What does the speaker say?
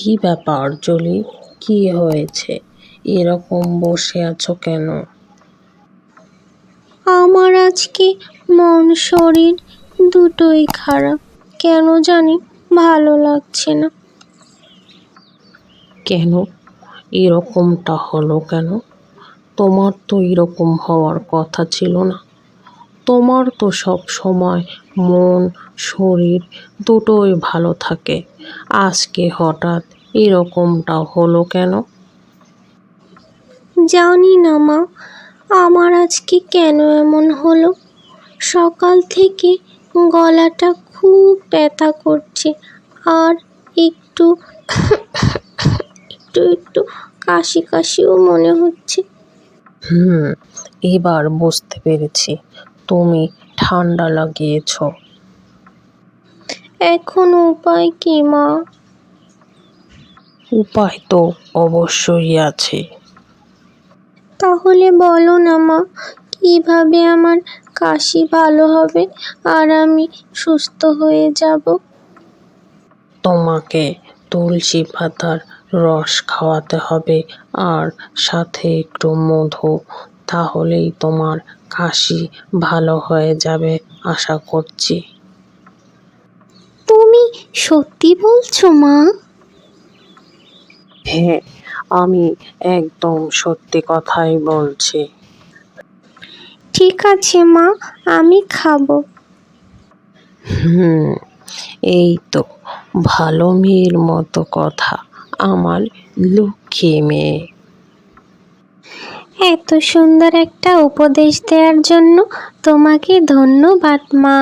কি ব্যাপার জলি? কি হয়েছে? এরকম বসে আছো কেন? আমার আজকে মন শরীর দুটোই খারাপ। কেন জানি ভালো লাগছে না। কেন? এরকমটা হলো কেন? তোমার তো এরকম হওয়ার কথা ছিল না। তোমার তো সব সময় মন শরীর দুটোই ভালো থাকে। আজকে হঠাৎ এরকমটা হলো কেন? জানি না মা আমার আজকে কেন এমন হলো? সকাল থেকে গলাটা খুব ব্যথা করছে আর একটু একটু একটু কাশি কাশিও মনে হচ্ছে। হুম এবার বুঝতে পেরেছি। তুমি ঠান্ডা লাগিয়েছ। এখন উপায় কি মা? উপায় তো অবশ্যই আছে। তাহলে বলো না মা কীভাবে আমার কাশি ভালো হবে আর আমি সুস্থ হয়ে যাব? তোমাকে তুলসী পাতার রস খাওয়াতে হবে আর সাথে একটু মধু তাহলেই তোমার কাশি ভালো হয়ে যাবে আশা করছি। তুমি সত্যি বলছো মা? হ্যাঁ আমি একদম সত্যি কথাই বলছি। ঠিক আছে মা আমি খাব। হুম এই তো ভালো মেয়ের মতো কথা আমার লক্ষ্মী মেয়ে। এত সুন্দর একটা উপদেশ দেওয়ার জন্য তোমাকে ধন্যবাদ মা।